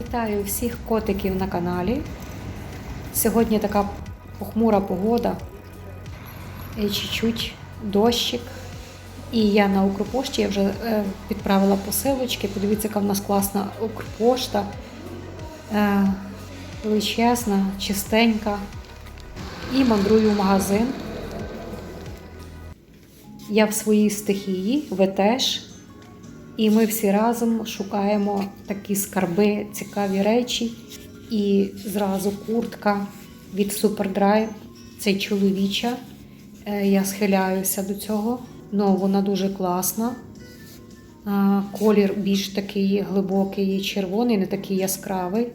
Вітаю всіх котиків на каналі. Сьогодні така похмура погода, і чуть-чуть дощик. І я на Укрпошті я вже е, відправила посилочки. Подивіться, яка в нас класна Укрпошта. Е, величезна, чистенька. І мандрую в магазин. Я в своїй стихії, ви теж. І ми всі разом шукаємо такі скарби, цікаві речі. І зразу куртка від Superdry. Це чоловіча. Е, Я схиляюся до цього. Ну, вона дуже класна. Колір більш такий глибокий, червоний, не такий яскравий.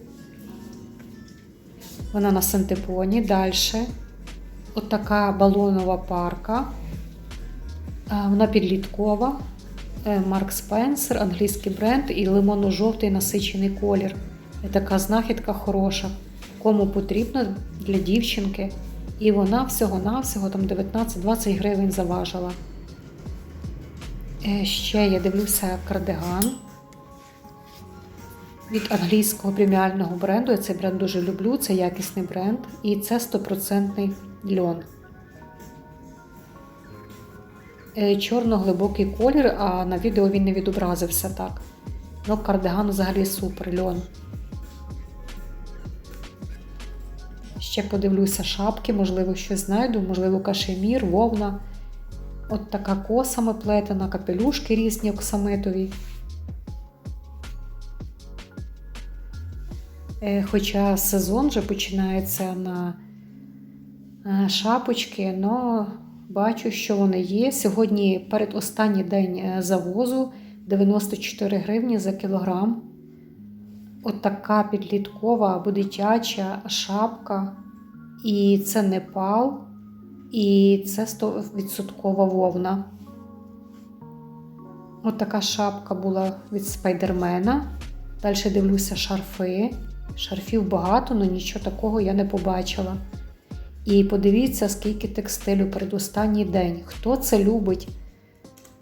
Вона на синтепоні. Далі. Отака балонова парка. Вона підліткова. Е, Марк Спенсер, англійський бренд і лимонно-жовтий насичений колір. Така знахідка хороша. Кому потрібно для дівчинки. І вона всього-навсього там 19-20 гривень заважила. Е, Ще я дивлюся кардиган від англійського преміального бренду. Я цей бренд дуже люблю, це якісний бренд. І це 100% льон. Чорно-глибокий колір, а на відео він не відобразився так. Ну, кардиган взагалі супер льон. Ще подивлюся шапки, можливо, щось знайду, можливо, кашемір, вовна. От така косами плетена, капелюшки різні оксамитові. Е, Хоча сезон вже починається на е, шапочки, але бачу, що вони є. Сьогодні передостанній день е, завозу 94 гривні за кілограм. От така підліткова або дитяча шапка. І це Непал, і це 100% вовна. От така шапка була від спайдермена. Далі дивлюся шарфи. Шарфів багато, але нічого такого я не побачила. І подивіться, скільки текстилю передостанній день. Хто це любить?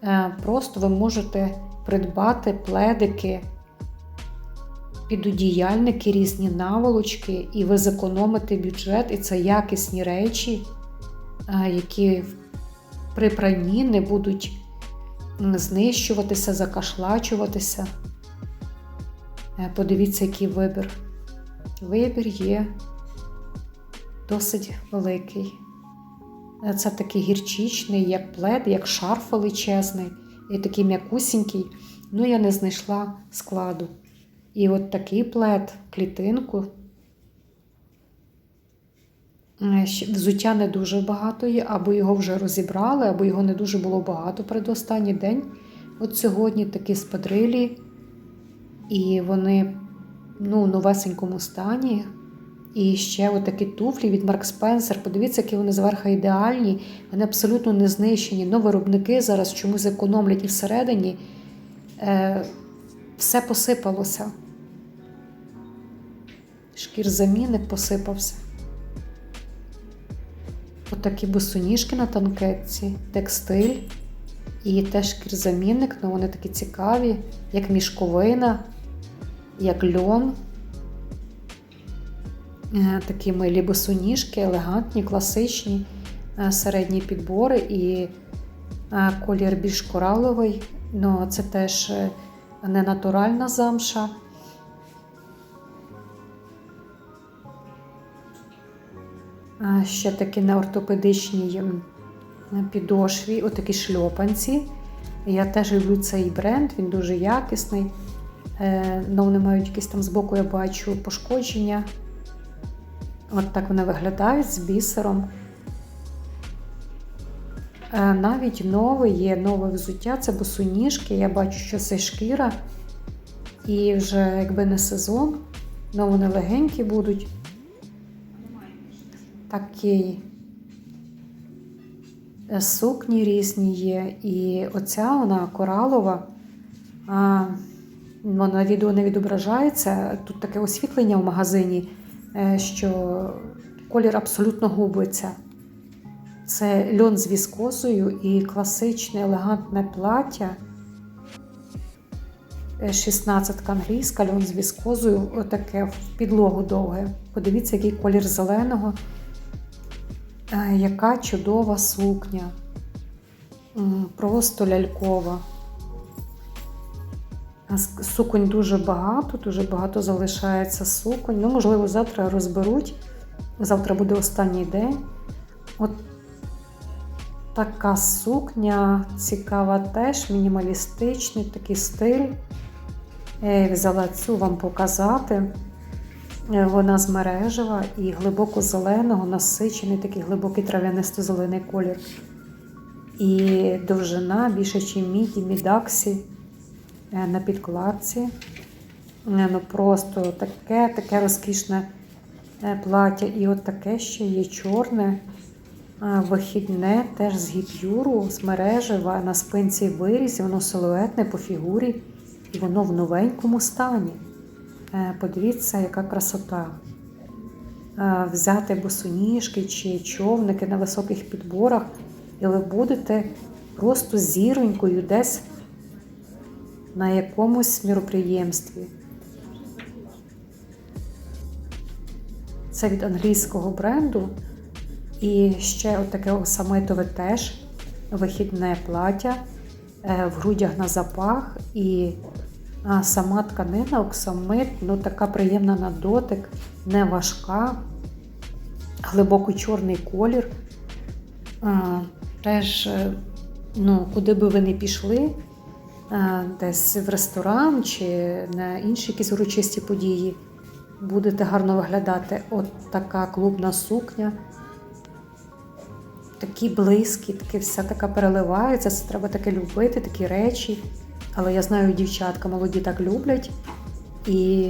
Е, Просто ви можете придбати пледики, підодіяльники, різні наволочки, і ви зекономите бюджет, і це якісні речі, е, які при пранні не будуть знищуватися, закашлачуватися. Е, Подивіться, який вибір. Вибір є досить великий. Е, Це такий гірчичний, як плед, як шарф величезний, і такий м'якусінький. Ну, я не знайшла складу. І от такий плед, клітинку. Е, Взуття не дуже багато є, або його вже розібрали, або його не дуже було багато передостанній день. От сьогодні такі спадрилі, і вони ну, в новесенькому стані. І ще отакі туфлі від Марк Спенсер. Подивіться, які вони зверху ідеальні, вони абсолютно не знищені. Ну, виробники зараз чомусь економлять і всередині е, все посипалося. Шкір замінник посипався. Отакі босоніжки на танкетці, текстиль і теж шкірзамінник, ну вони такі цікаві, як мішковина, як льон. Е, Такі милі босоніжки, елегантні, класичні, е, середні підбори і е, колір більш кораловий. Ну, це теж не натуральна замша. Ще такі на ортопедичній підошві, отакі шльопанці. Я теж люблю цей бренд, він дуже якісний. Ну, вони мають якісь там збоку, я бачу, пошкодження. От так вони виглядають з бісером. Е, Навіть нове є нове взуття, це босоніжки. Я бачу, що це шкіра. І вже якби не сезон, але вони легенькі будуть. Такі е, сукні різні є. І оця вона коралова. Вона на відео не відображається. Тут таке освітлення в магазині, що колір абсолютно губиться. Це льон з віскозою і класичне елегантне плаття. Е, 16 англійська, льон з віскозою, отаке в підлогу довге. Подивіться, який колір зеленого. Е, Яка чудова сукня. Просто лялькова. Суконь дуже багато, дуже багато залишається суконь. Ну, можливо, завтра розберуть. Завтра буде останній день. От така сукня цікава теж, мінімалістичний такий стиль. Я взяла цю вам показати. Е, Вона з мережева і глибоко зеленого, насичений такий глибокий трав'янисто-зелений колір. І довжина більше, ніж міді, мідаксі е, на підкладці. Е, Ну просто таке, таке розкішне е, плаття. І от таке ще є чорне, е, вихідне, теж з гіпюру, з мережева, на спинці виріз, воно силуетне по фігурі, і воно в новенькому стані. Е, Подивіться, яка красота. Е, Взяти босоніжки чи човники на високих підборах, і ви будете просто зіронькою десь на якомусь міроприємстві. Це від англійського бренду. І ще отаке оксамитове теж вихідне плаття е, в грудях на запах. І сама тканина оксамит, ну така приємна на дотик, не важка, глибоко чорний колір. Теж, е, ну, куди би ви не пішли, десь в ресторан чи на інші якісь урочисті події, будете гарно виглядати. От така клубна сукня. Такі близькі, таке вся така переливається. Це треба таке любити, такі речі. Але я знаю, дівчатка молоді так люблять. І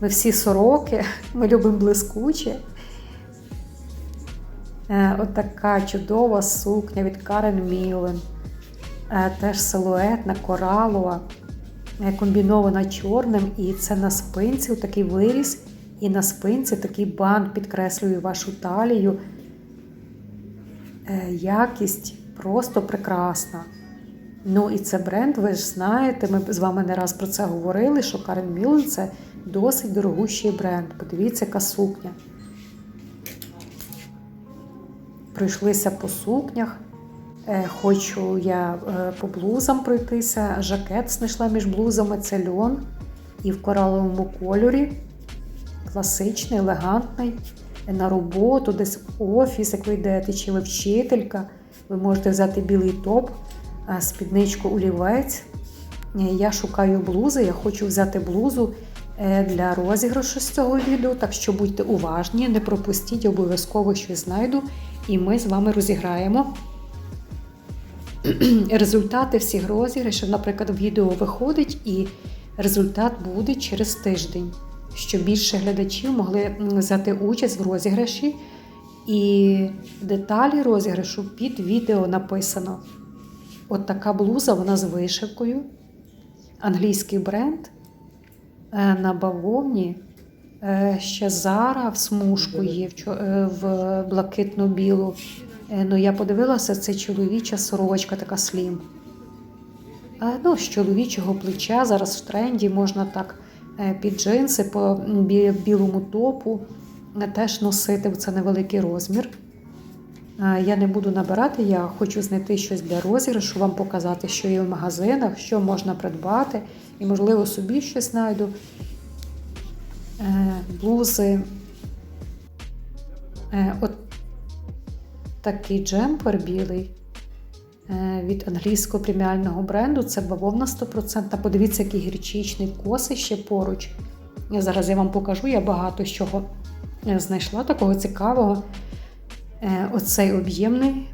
ми всі сороки, ми любимо блискуче. Е, От чудова сукня від Карен Мілен. Е, Теж силуетна, коралова, е, комбінована чорним, і це на спинці такий виріз, і на спинці такий бант підкреслює вашу талію. Е, Якість просто прекрасна. Ну і це бренд, ви ж знаєте, ми з вами не раз про це говорили, що Карен Мілен це досить дорогущий бренд. Подивіться, яка сукня. Пройшлися по сукнях. Е, Хочу я е, по блузам пройтися. Жакет знайшла між блузами, це льон і в кораловому кольорі. Класичний, елегантний. На роботу, десь в офіс, як ви йдете, чи ви вчителька. Ви можете взяти білий топ, спідничку олівець. Е, Я шукаю блузи, я хочу взяти блузу для розіграшу з цього відео, так що будьте уважні, не пропустіть, обов'язково щось знайду, і ми з вами розіграємо. Результати всіх розіграшів, наприклад, відео виходить, і результат буде через тиждень, щоб більше глядачів могли взяти участь в розіграші. І деталі розіграшу під відео написано. От така блуза, вона з вишивкою. Англійський бренд е, на бавовні. Е, Ще Зара в смужку є в е, в блакитно-білу. Е, Ну, я подивилася, це чоловіча сорочка, така слім. Е, Ну, з чоловічого плеча зараз в тренді можна так е, під джинси по білому топу теж носити, це невеликий розмір. Я не буду набирати, я хочу знайти щось для розіграшу, вам показати, що є в магазинах, що можна придбати, і, можливо, собі щось знайду. Блузи. От такий джемпер білий е, від англійського преміального бренду. Це бавовна 100%. Подивіться, який гірчичний коси ще поруч. Зараз я вам покажу, я багато чого е, знайшла такого цікавого. Е, Оцей об'ємний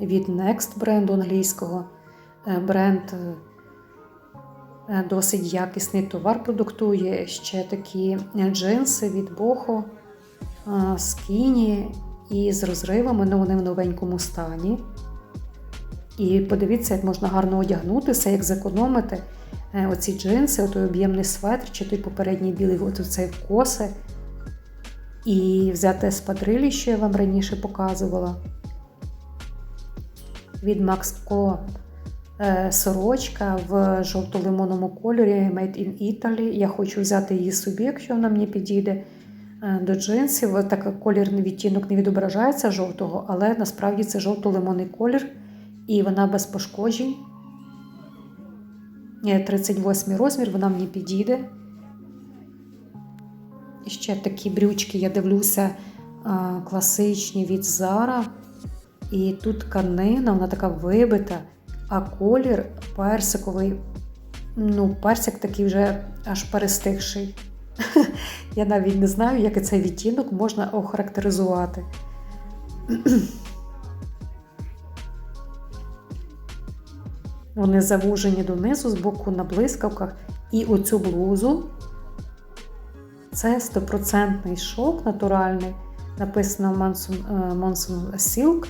від Next бренду англійського. Бренд досить якісний товар продуктує. Ще такі джинси від Boho, скіні і з розривами, але вони в новенькому стані. І подивіться, як можна гарно одягнутися, як зекономити е, оці джинси, той об'ємний светр, чи той попередній білий от цей коси. І взяти спадрилі, що я вам раніше показувала. Від Max Co е, сорочка в жовто-лимонному кольорі Made in Italy. Я хочу взяти її собі, якщо вона мені підійде е, до джинсів. Так колірний відтінок не відображається жовтого, але насправді це жовто-лимонний колір, і вона без пошкоджень. Е, 38 розмір, вона мені підійде. Ще такі брючки, я дивлюся, класичні від Zara. І тут тканина, вона така вибита, а колір персиковий. Ну, персик такий вже аж перестигший. Я навіть не знаю, як цей відтінок можна охарактеризувати. Вони завужені донизу, з боку на блискавках. І оцю блузу це стопроцентний шовк натуральний. Написано Monsoon, е, Silk,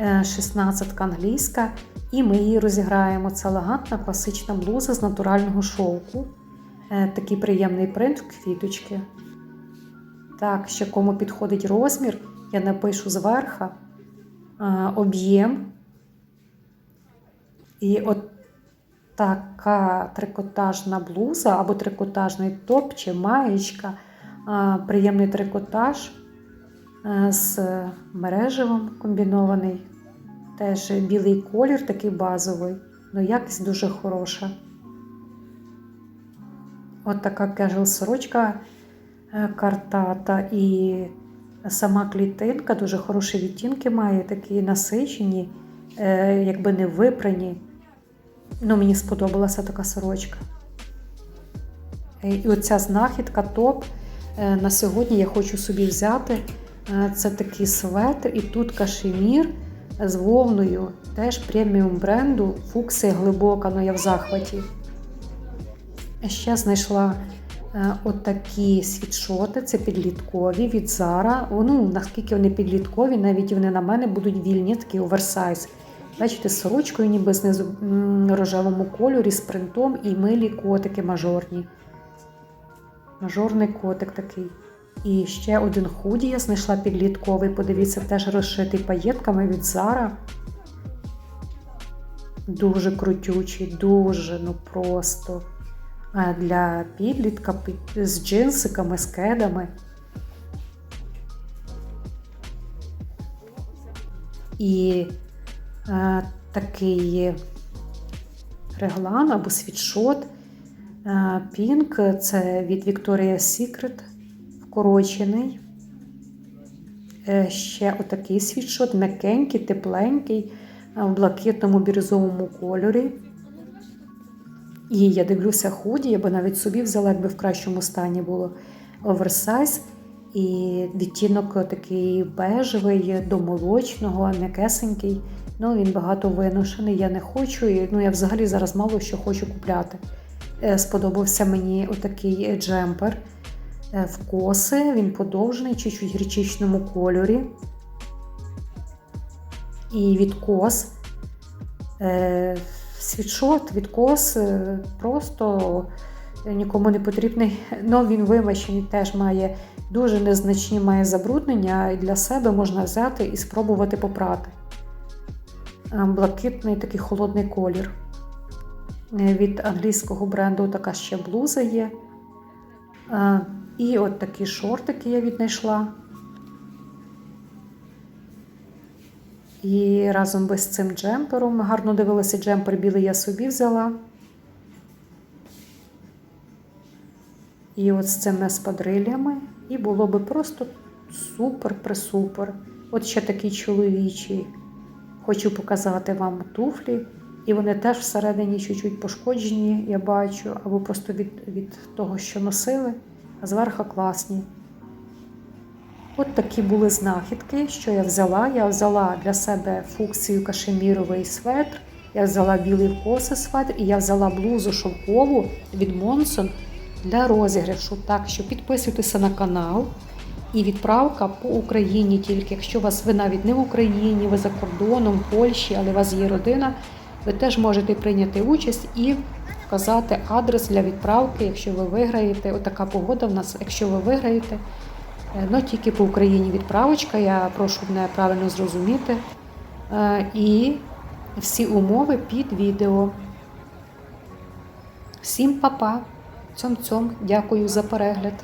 е, 16 англійська. І ми її розіграємо. Це елегантна класична блуза з натурального шовку. Е, Такий приємний принт в квіточки. Так, ще кому підходить розмір, я напишу зверху е, об'єм. І от така трикотажна блуза або трикотажний топ чи маєчка, приємний трикотаж з мережевим комбінований. Теж білий колір, такий базовий, але якість дуже хороша. От така кежел сорочка е, картата і сама клітинка дуже хороші відтінки має, такі насичені, е, якби не випрані. Ну, мені сподобалася така сорочка. Е, І оця знахідка топ. На сьогодні я хочу собі взяти. Це такий светр, і тут кашемір з вовною, теж преміум бренду. Фуксія глибока, але я в захваті. Ще знайшла е, отакі світшоти, це підліткові від Zara. Ну, наскільки вони підліткові, навіть вони на мене будуть вільні, такі оверсайз. Бачите, з сорочкою ніби знизу рожевому кольорі, з принтом і милі котики мажорні. Мажорний котик такий. І ще один худі я знайшла підлітковий. Подивіться, теж розшитий паєтками від Zara. Дуже крутючий, дуже, ну просто. А Для підлітка з джинсиками, з кедами. І е, такий реглан або світшот. Е, Пінк це від Victoria's Secret вкорочений. Е, Ще отакий світшот, м'якенький, тепленький, е, в блакитному бірюзовому кольорі. І я дивлюся худі, я би навіть собі взяла, якби в кращому стані було оверсайз. І відтінок такий бежевий, до молочного, м'якесенький. Ну, він багато виношений, я не хочу. І, ну, я взагалі зараз мало що хочу купляти. Е, Сподобався мені отакий джемпер е, в коси, він подовжений, чуть-чуть гречичному кольорі. І відкос. Е, світшот, відкос е, просто нікому не потрібний. Ну, він вимащений, теж має дуже незначні має забруднення, і для себе можна взяти і спробувати попрати. Е, Блакитний такий холодний колір. Е, Від англійського бренду така ще блуза є. І от такі шортики я віднайшла. І разом би з цим джемпером гарно дивилася джемпер білий я собі взяла. І от з цими спадрилями. І було би просто супер-пресупер. От ще такі чоловічі. Хочу показати вам туфлі. І вони теж всередині чуть-чуть пошкоджені, я бачу, або просто від, від того, що носили, а зверху класні. От такі були знахідки, що я взяла. Я взяла для себе фуксію кашеміровий светр, я взяла білий в коси светр, і я взяла блузу шовкову від Монсон для розіграшу. Так що підписуйтеся на канал. І відправка по Україні тільки. Якщо вас ви навіть не в Україні, ви за кордоном, в Польщі, але у вас є родина, ви теж можете прийняти участь і вказати адрес для відправки, якщо ви виграєте. Отака погода в нас, якщо ви виграєте. Ну, тільки по Україні відправочка, я прошу мене правильно зрозуміти. Е, і всі умови під відео. Всім па-па, цьом-цьом, дякую за перегляд.